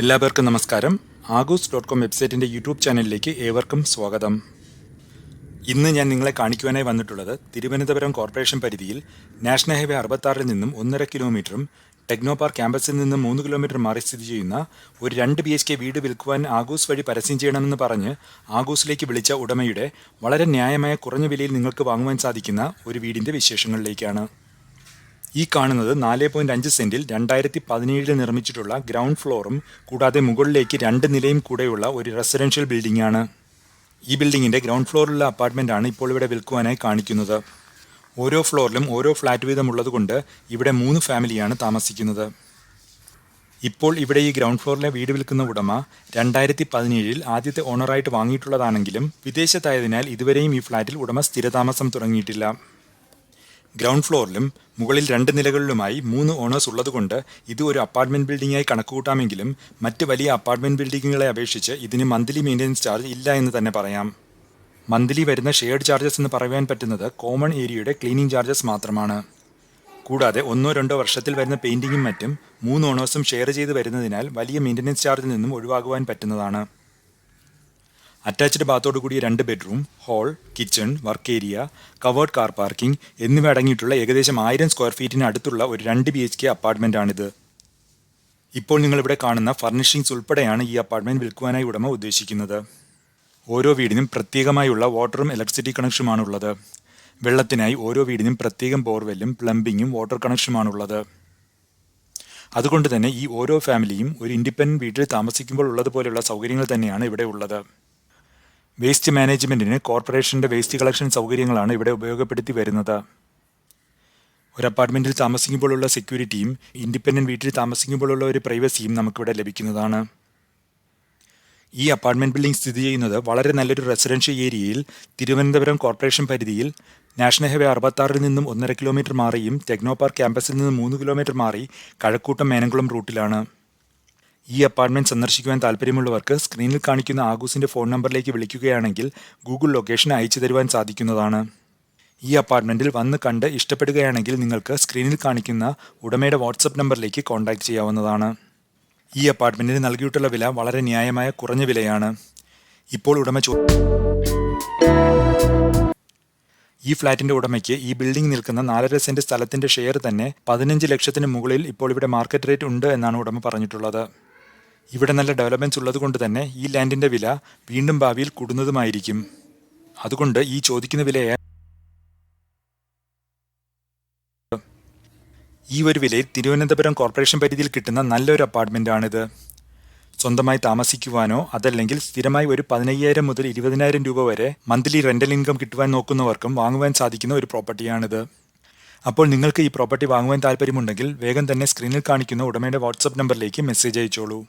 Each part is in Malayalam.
എല്ലാവർക്കും നമസ്കാരം. ആഗൂസ് ഡോട്ട് കോം വെബ്സൈറ്റിന്റെ യൂട്യൂബ് ചാനലിലേക്ക് ഏവർക്കും സ്വാഗതം. ഇന്ന് ഞാൻ നിങ്ങളെ കാണിക്കുവാനായി വന്നിട്ടുള്ളത് തിരുവനന്തപുരം കോർപ്പറേഷൻ പരിധിയിൽ നാഷണൽ ഹൈവേ അറുപത്താറിൽ നിന്നും ഒന്നര കിലോമീറ്ററും ടെക്നോ പാർക്ക് ക്യാമ്പസിൽ നിന്നും മൂന്ന് കിലോമീറ്റർ മാറി സ്ഥിതി ചെയ്യുന്ന ഒരു രണ്ട് ബി എച്ച് കെ വീട് വിൽക്കുവാൻ ആഗൂസ് വഴി പരസ്യം ചെയ്യണമെന്ന് പറഞ്ഞ് ആഗൂസിലേക്ക് വിളിച്ച ഉടമയുടെ വളരെ ന്യായമായ കുറഞ്ഞ വിലയിൽ നിങ്ങൾക്ക് വാങ്ങുവാൻ സാധിക്കുന്ന ഒരു വീടിന്റെ വിശേഷങ്ങളിലേക്കാണ്. ഈ കാണുന്നത് നാല് പോയിന്റ് അഞ്ച് സെന്റിൽ രണ്ടായിരത്തി പതിനേഴിൽ നിർമ്മിച്ചിട്ടുള്ള ഗ്രൗണ്ട് ഫ്ലോറും കൂടാതെ മുകളിലേക്ക് രണ്ട് നിലയും കൂടെയുള്ള ഒരു റെസിഡൻഷ്യൽ ബിൽഡിംഗ് ആണ്. ഈ ബിൽഡിംഗിന്റെ ഗ്രൗണ്ട് ഫ്ലോറിലുള്ള അപ്പാർട്ട്മെന്റ് ആണ് ഇപ്പോൾ ഇവിടെ വിൽക്കുവാനായി കാണിക്കുന്നത്. ഓരോ ഫ്ലോറിലും ഓരോ ഫ്ലാറ്റ് വീതം ഉള്ളതുകൊണ്ട് ഇവിടെ മൂന്ന് ഫാമിലിയാണ് താമസിക്കുന്നത്. ഇപ്പോൾ ഇവിടെ ഈ ഗ്രൗണ്ട് ഫ്ലോറിലെ വീട് വിൽക്കുന്ന ഉടമ രണ്ടായിരത്തി പതിനേഴിൽ ആദ്യത്തെ ഓണറായിട്ട് വാങ്ങിയിട്ടുള്ളതാണെങ്കിലും വിദേശത്തായതിനാൽ ഇതുവരെയും ഈ ഫ്ളാറ്റിൽ ഉടമ സ്ഥിരതാമസം തുടങ്ങിയിട്ടില്ല. ഗ്രൗണ്ട് ഫ്ലോറിലും മുകളിൽ രണ്ട് നിലകളിലുമായി മൂന്ന് ഓണേഴ്സ് ഉള്ളതുകൊണ്ട് ഇത് ഒരു അപ്പാർട്ട്മെന്റ് ബിൽഡിംഗായി കണക്കുകൂട്ടാമെങ്കിലും മറ്റ് വലിയ അപ്പാർട്ട്മെന്റ് ബിൽഡിംഗുകളെ അപേക്ഷിച്ച് ഇതിന് മന്ത്ലി മെയിന്റനൻസ് ചാർജ് ഇല്ല എന്ന് തന്നെ പറയാം. മന്ത്ലി വരുന്ന ഷെയർഡ് ചാർജസ് എന്ന് പറയാൻ പറ്റുന്നത് കോമൺ ഏരിയയുടെ ക്ലീനിങ് ചാർജസ് മാത്രമാണ്. കൂടാതെ ഒന്നോ രണ്ടോ വർഷത്തിൽ വരുന്ന പെയിന്റിങ്ങും മറ്റും മൂന്ന് ഓണേഴ്സും ഷെയർ ചെയ്ത് വരുന്നതിനാൽ വലിയ മെയിന്റനൻസ് ചാർജിൽ നിന്നും ഒഴിവാകുവാൻ പറ്റുന്നതാണ്. അറ്റാച്ച്ഡ് ബാത്തോടു കൂടിയ രണ്ട് bedroom hall kitchen work area covered car parking എന്നിവ അടങ്ങിയിട്ടുള്ള ഏകദേശം ആയിരം സ്ക്വയർ ഫീറ്റിന് അടുത്തുള്ള ഒരു രണ്ട് ബി എച്ച് കെ അപ്പാർട്ട്മെന്റാണിത് ഇപ്പോൾ നിങ്ങളിവിടെ കാണുന്ന ഫർണിഷിംഗ്സ് ഉൾപ്പെടെയാണ് ഈ അപ്പാർട്ട്മെന്റ് വിൽക്കുവാനായി ഉടമ ഉദ്ദേശിക്കുന്നത്. ഓരോ വീടിനും പ്രത്യേകമായുള്ള വാട്ടറും ഇലക്ട്രിസിറ്റി കണക്ഷനുമാണുള്ളത് വെള്ളത്തിനായി ഓരോ വീടിനും പ്രത്യേകം ബോർവെല്ലും പ്ലംബിങ്ങും വാട്ടർ കണക്ഷനുമാണുള്ളത് അതുകൊണ്ട് തന്നെ ഈ ഓരോ ഫാമിലിയും ഒരു ഇൻഡിപെൻഡന്റ് വീട്ടിൽ താമസിക്കുമ്പോൾ ഉള്ളതുപോലെയുള്ള സൗകര്യങ്ങൾ തന്നെയാണ് ഇവിടെ ഉള്ളത്. വേസ്റ്റ് മാനേജ്മെന്റിന് കോർപ്പറേഷന്റെ വേസ്റ്റ് കളക്ഷൻ സൗകര്യങ്ങളാണ് ഇവിടെ ഉപയോഗപ്പെടുത്തി വരുന്നത്. ഒരു അപ്പാർട്ട്മെന്റിൽ താമസിക്കുമ്പോഴുള്ള സെക്യൂരിറ്റിയും ഇൻഡിപെൻഡന്റ് വീട്ടിൽ താമസിക്കുമ്പോഴുള്ള ഒരു പ്രൈവസിയും നമുക്കിവിടെ ലഭിക്കുന്നതാണ്. ഈ അപ്പാർട്ട്മെന്റ് ബിൽഡിംഗ് സ്ഥിതി ചെയ്യുന്നത് വളരെ നല്ലൊരു റെസിഡൻഷ്യൽ ഏരിയയിൽ തിരുവനന്തപുരം കോർപ്പറേഷൻ പരിധിയിൽ നാഷണൽ ഹൈവേ അറുപത്താറിൽ നിന്നും ഒന്നര കിലോമീറ്റർ മാറിയും ടെക്നോ പാർക്ക് ക്യാമ്പസിൽ നിന്നും മൂന്ന് കിലോമീറ്റർ മാറി കഴക്കൂട്ടം മേനംകുളം റൂട്ടിലാണ്. ഈ അപ്പാർട്ട്മെന്റ് സന്ദർശിക്കുവാൻ താല്പര്യമുള്ളവർക്ക് സ്ക്രീനിൽ കാണിക്കുന്ന ആഗൂസിന്റെ ഫോൺ നമ്പറിലേക്ക് വിളിക്കുകയാണെങ്കിൽ ഗൂഗിൾ ലൊക്കേഷൻ അയച്ചു തരുവാൻ സാധിക്കുന്നതാണ്. ഈ അപ്പാർട്ട്മെന്റിൽ വന്ന് കണ്ട് ഇഷ്ടപ്പെടുകയാണെങ്കിൽ നിങ്ങൾക്ക് സ്ക്രീനിൽ കാണിക്കുന്ന ഉടമയുടെ വാട്സപ്പ് നമ്പറിലേക്ക് കോൺടാക്ട് ചെയ്യാവുന്നതാണ്. ഈ അപ്പാർട്ട്മെന്റിന് നൽകിയിട്ടുള്ള വില വളരെ ന്യായമായ കുറഞ്ഞ വിലയാണ്. ഇപ്പോൾ ഉടമ ചോ ഈ ഫ്ളാറ്റിന്റെ ഉടമയ്ക്ക് ഈ ബിൽഡിംഗ് നിൽക്കുന്ന നാലര സെന്റ് സ്ഥലത്തിന്റെ ഷെയർ തന്നെ പതിനഞ്ച് ലക്ഷത്തിന് മുകളിൽ ഇപ്പോൾ ഇവിടെ മാർക്കറ്റ് റേറ്റ് ഉണ്ട് എന്നാണ് ഉടമ പറഞ്ഞിട്ടുള്ളത്. ഇവിടെ നല്ല ഡെവലപ്മെന്റ്സ് ഉള്ളതുകൊണ്ട് തന്നെ ഈ ലാൻഡിന്റെ വില വീണ്ടും ഭാവിയിൽ കൂടുന്നതുമായിരിക്കും. അതുകൊണ്ട് ഈ ചോദിക്കുന്ന വില ഈ ഒരു വിലയിൽ തിരുവനന്തപുരം കോർപ്പറേഷൻ പരിധിയിൽ കിട്ടുന്ന നല്ലൊരു അപ്പാർട്ട്മെന്റാണിത് സ്വന്തമായി താമസിക്കുവാനോ അതല്ലെങ്കിൽ സ്ഥിരമായി ഒരു പതിനയ്യായിരം മുതൽ ഇരുപതിനായിരം രൂപ വരെ മന്ത്ലി റെന്റൽ ഇൻകം കിട്ടുവാൻ നോക്കുന്നവർക്കും വാങ്ങുവാൻ സാധിക്കുന്ന ഒരു പ്രോപ്പർട്ടിയാണിത് അപ്പോൾ നിങ്ങൾക്ക് ഈ പ്രോപ്പർട്ടി വാങ്ങുവാൻ താല്പര്യമുണ്ടെങ്കിൽ വേഗം തന്നെ സ്ക്രീനിൽ കാണിക്കുന്ന ഉടമയുടെ വാട്സപ്പ് നമ്പറിലേക്ക് മെസ്സേജ് അയച്ചോളൂ.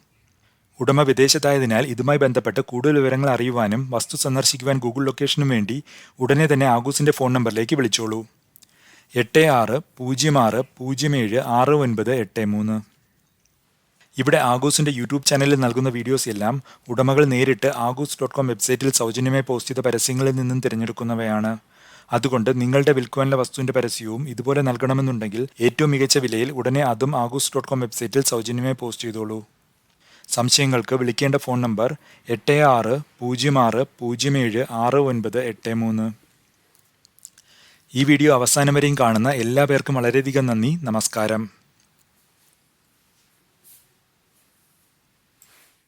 ഉടമ വിദേശത്തായതിനാൽ ഇതുമായി ബന്ധപ്പെട്ട് കൂടുതൽ വിവരങ്ങൾ അറിയുവാനും വസ്തു സന്ദർശിക്കുവാൻ ഗൂഗിൾ ലൊക്കേഷനും വേണ്ടി ഉടനെ തന്നെ ആഗൂസിന്റെ ഫോൺ നമ്പറിലേക്ക് വിളിച്ചോളൂ. എട്ട് ആറ് പൂജ്യം ആറ് പൂജ്യം ഏഴ് ആറ് ഒൻപത് എട്ട് മൂന്ന്. ഇവിടെ ആഗൂസിന്റെ യൂട്യൂബ് ചാനലിൽ നൽകുന്ന വീഡിയോസ് എല്ലാം ഉടമകൾ നേരിട്ട് ആഗൂസ് ഡോട്ട് കോം വെബ്സൈറ്റിൽ സൗജന്യമായി പോസ്റ്റ് ചെയ്ത പരസ്യങ്ങളിൽ നിന്നും തിരഞ്ഞെടുക്കുന്നവയാണ്. അതുകൊണ്ട് നിങ്ങളുടെ വിൽക്കുവാനുള്ള വസ്തുവിന്റെ പരസ്യവും ഇതുപോലെ നൽകണമെന്നുണ്ടെങ്കിൽ ഏറ്റവും മികച്ച വിലയിൽ ഉടനെ അതും ആഗൂസ് ഡോട്ട് കോം വെബ്സൈറ്റിൽ സൗജന്യമായി പോസ്റ്റ് ചെയ്തോളൂ. സംശയങ്ങൾക്ക് വിളിക്കേണ്ട ഫോൺ നമ്പർ എട്ട് ആറ് പൂജ്യം ആറ് പൂജ്യം ഏഴ് ആറ് ഒൻപത് എട്ട് മൂന്ന്. ഈ വീഡിയോ അവസാനം വരെയും കാണുന്ന എല്ലാ പേർക്കും വളരെയധികം നന്ദി. നമസ്കാരം.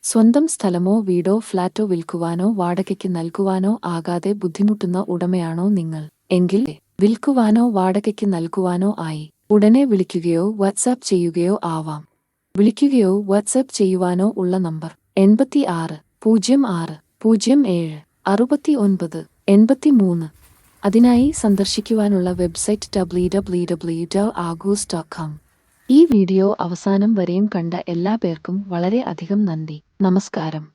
സ്വന്തം സ്ഥലമോ വീടോ ഫ്ളാറ്റോ വിൽക്കുവാനോ വാടകയ്ക്ക് നൽകുവാനോ ആകാതെ ബുദ്ധിമുട്ടുന്ന ഉടമയാണോ നിങ്ങൾ? എങ്കിൽ വിൽക്കുവാനോ വാടകയ്ക്ക് നൽകുവാനോ ആയി. ഉടനെ വിളിക്കുകയോ വാട്സാപ്പ് ചെയ്യുകയോ ആവാം. വിളിക്കുകയോ വാട്സാപ്പ് ചെയ്യുവാനോ ഉള്ള നമ്പർ എൺപത്തി ആറ് പൂജ്യം ആറ് പൂജ്യം ഏഴ് അറുപത്തി ഒൻപത് എൺപത്തി മൂന്ന് അതിനായി സന്ദർശിക്കുവാനുള്ള website W W W dot Agoos dot com. ഈ വീഡിയോ അവസാനം വരെയും കണ്ട എല്ലാ പേർക്കും വളരെ അധികം നന്ദി. നമസ്കാരം.